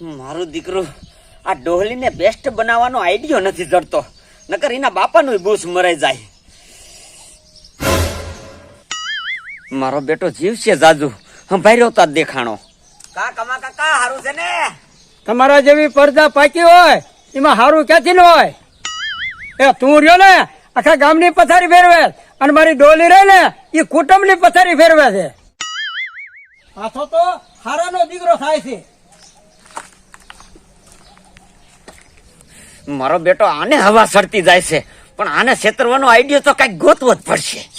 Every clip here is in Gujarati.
મારું દીકરું આ ડોહલીને બેસ્ટ બનાવવાનો આઈડિયો નથી જડતો. નકર એના બાપાનું બૂસ મરાઈ જાય. મારો બેટો જીવ છે જાજુ. ભાઈ તા દેખાણો. કા કમા કાકા હારું છે ને? તમારા જેવી પડદા પાકી હોય એમાં હારું ક્યાંથી ન હોય? એ તું રહ્યો ને આખા ગામની પથારી ફેરવે અને મારી ડોલી રહી ને એ કુટુંબની પથારી ફેરવે છે. પાછો તો હારાનો દીકરો થાય છે. મારો બેટો આને હવા સડતી જાય છે. પણ આને છેતરવાનો આઈડિયો તો કંઈક ગોતવો જ પડશે.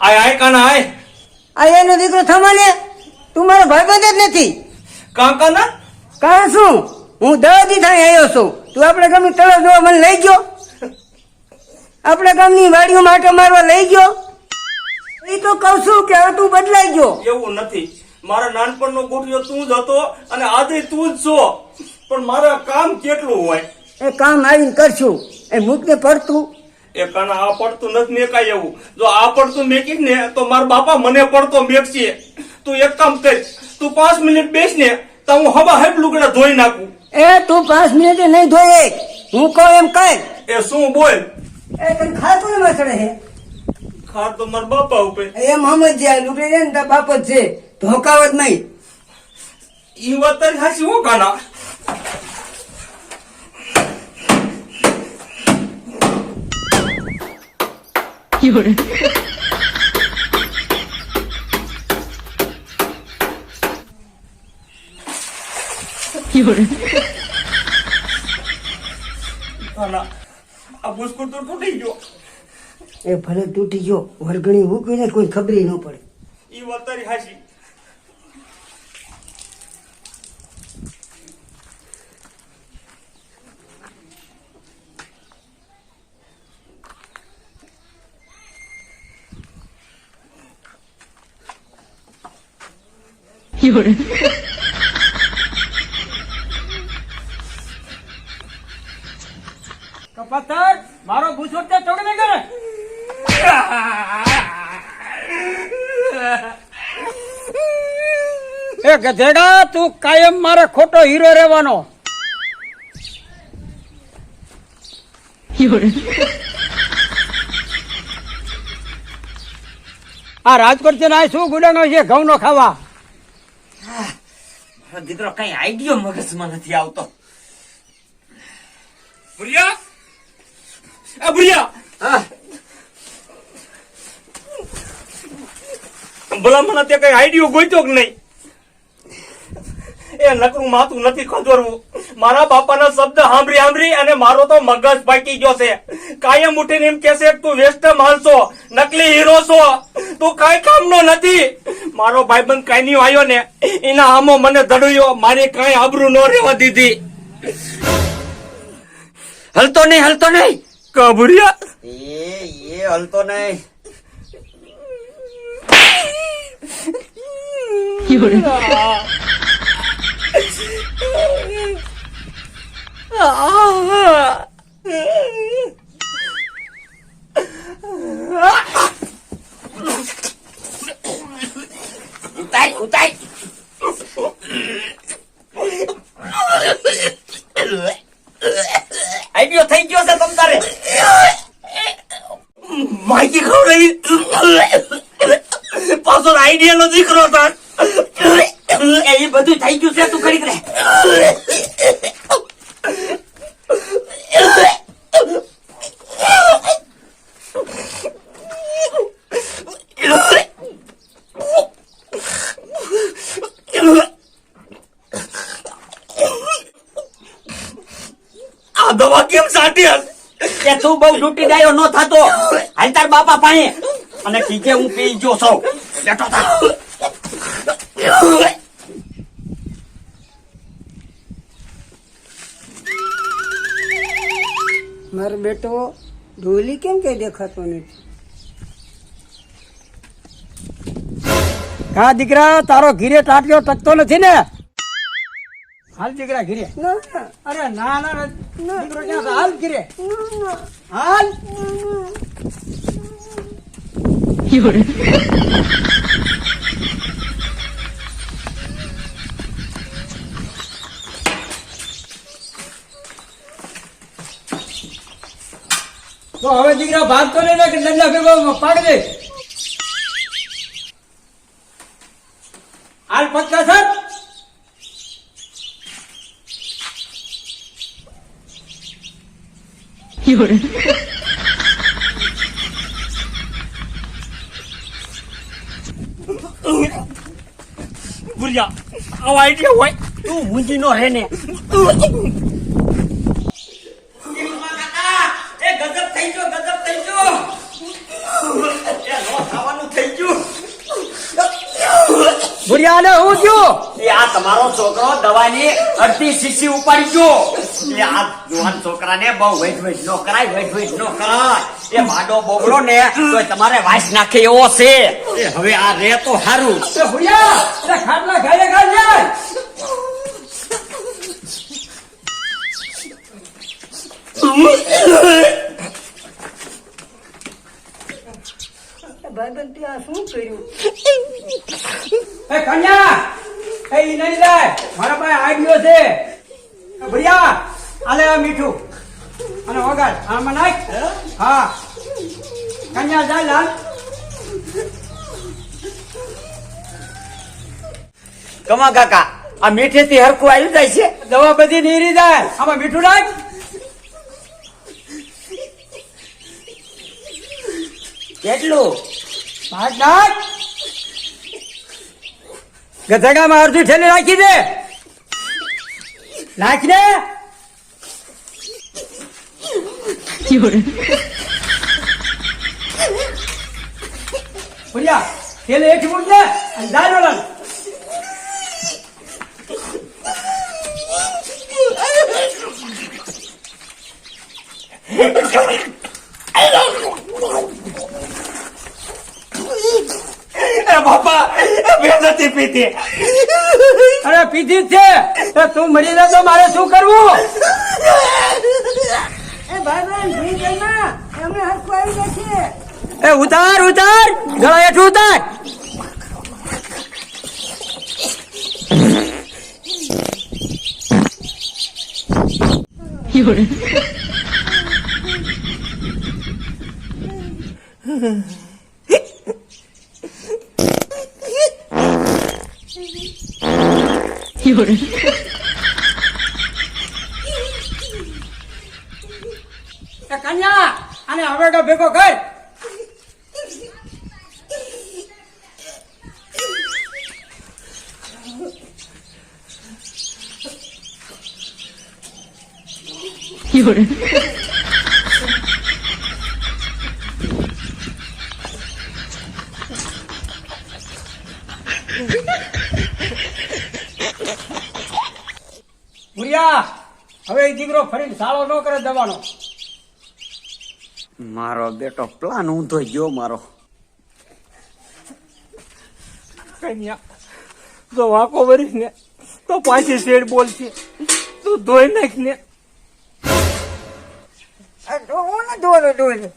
આય આય કાના આય. આ એનો દીકરો થમાને તું મારો ભાઈબંધ જ નથી. કા કાના? કા શું? હું દસ દી થાય આવ્યો છું. તું આપણે ગામની તળાવ જોવા મને લઈ ગયો? આપણે ગામની વાડીઓ માટો મારવા લઈ ગયો? એ તો કહું છું કે હવે તું બદલાઈ ગયો. એવું નથી. મારા નાનપણનો ગોઠિયો તું જ હતો અને આજે તું જ છો. પણ મારા કામ કેટલું હોય? એ કામ આવીને કરશું. એ મૂકને પડતું. એ કાના આ પડતું નથી મેકાય એવું. જો આ પડતું મેકીશ ને તો મારા બાપા મને પડતો મેકશે. તું એક કામ કર તું પાંચ મિનિટ બેસ ને તો હું હવા હેબ લુગડા ધોઈ નાખું. એ તું પાંચ મિનિટે નહીં ધોયે હું કહું એમ કઈ એ શું બોલ? એ તને ખાતો એમાં ચડે ખાતો મારા બાપા ઉપર. એમ સમજ જાય લુગડે છે ને બાપ જ છે. ધોકાવત નહીં. ઈ વાત તારી હાચી હો કાના? કાના આ બુસ્કુટ તો તૂટી ગયો. એ ભલે તૂટી ગયો વરગણી મૂકીને કોઈ ખબરી ન પડે. ઈ વાત તારી હાચી તો પથ્થર મારો ભૂસો તે તોડી કરે એ ગધેડા તું કાયમ મારે ખોટો હીરો રહેવાનો. આ રાજકોટ છે ને શું ગુડાનો છે? ઘઉં નો ખાવા. મારો દીકરો કઈ આઈડિયો મગજમાં નથી આવતો. આ ભલા મને તે કઈ આઈડિયો ગોઈતો કે નહીં? એ નકરું માથું નથી ખજોરવું. મારા બાપાના શબ્દ સાંભળી સાંભળી અને મારો તો મગજ પાકી ગયો છે. કાયમ ઉઠીને એમ કહેશે કે તું વેસ્ટ માણસો નકલી હીરો છો. તું કાંઈ કામનો નથી. મારો ભાઈબંધ કઈ નહીં આવ્યો ને એના આમો મને ધડ્યો મારી કઈ આબરૂ ન રહેવા દીધી. હલતો નહીં હલતો નહીં. કબુરિયા એ એ હલતો નહીં. ઉતાર ઉતાર આઈડિયો થઈ ગયો છે તમ તારે. માહિતી ખવડાવી પાછો આઈડિયા નો દીકરો હતા એ બધું થઈ ગયું છે, તું કરી રે આ દવા કેમ સાટી કે તું બહુ લૂંટી ડાયો ન થતો. હાલ બાપા પાસે. અને કીજે હું પી ગયો છું. બેઠો થા. મારો બેટો ઢોલી કેમ કે દેખાતો નથી? હા દીકરા તારો ઘીરે ટાટ્યો ટકતો નથી ને? હાલ દીકરા ઘીરે. અરે ના ના ના, દીકરો ક્યાં હાલ ઘીરે. હાલ. તો હવે દીકરા ભાગતો ને કે દંડા ભેગો પાડી દે. હાલ પત્તા સર ભૂલ્યા આવો આઈડિયા હોય. તું મૂંજી નો રહે ને એ ગજબ થઈ ગયો ગજબ થઈ ગયો એ નો ખાવાનું થઈ ગયું ભુરિયાને હું થયું? એ આ તમારો છોકરો દવાની અડધી શીશી ઉપાડી ગયો. એ આ જુવાન છોકરાને બહુ વેઠ વેઠ નો કરાય વેઠ વેઠ નો કરાય. એ માડો બોગડો ને તો તમારે વાસ નાખે એવો છે. એ હવે આ રે તો હારું. એ ભુરિયા ખાટલા ખાઈ ખાઈ જાય ભાઈબંધ તે આ શું કર્યું? એ કન્યા! એ ઈ નહીં જાય મારા પાસે આઈડિયો છે. એ આલે આ મીઠું. અને વગાડ આમાં નાખ. હા? કન્યા જાય લાલ. કમા કાકા આ મીઠે થી હરખું આવી જાય છે? દવા બધી નીરી જાય. આમાં મીઠું નાખ. કેટલું? નાખ નાખ. ગધેડામાં અડધી ઠેલી રાખી દે. નાખ મૂક દે અને બાપા નથી પીતી. અરે પીધી જ છે. તો તું મરી જાય તો મારે શું કરવું? એ ઉતાર ઉતાર. ગળા હેઠું ઉતાર. એ કન્યા અને હવે તો ભેગો કર ભુરિયા હવે એ દીકરો ફરીને સાળો ન કરે દવાનો. મારો બેટો પ્લાન ઊંધો ગયો મારો. કન્યા તો વાંકો ભરીશ ને તો પાછી શેડ બોલશે. તું ધોઈ નાખ ને. ધોવાનું ધોવાનું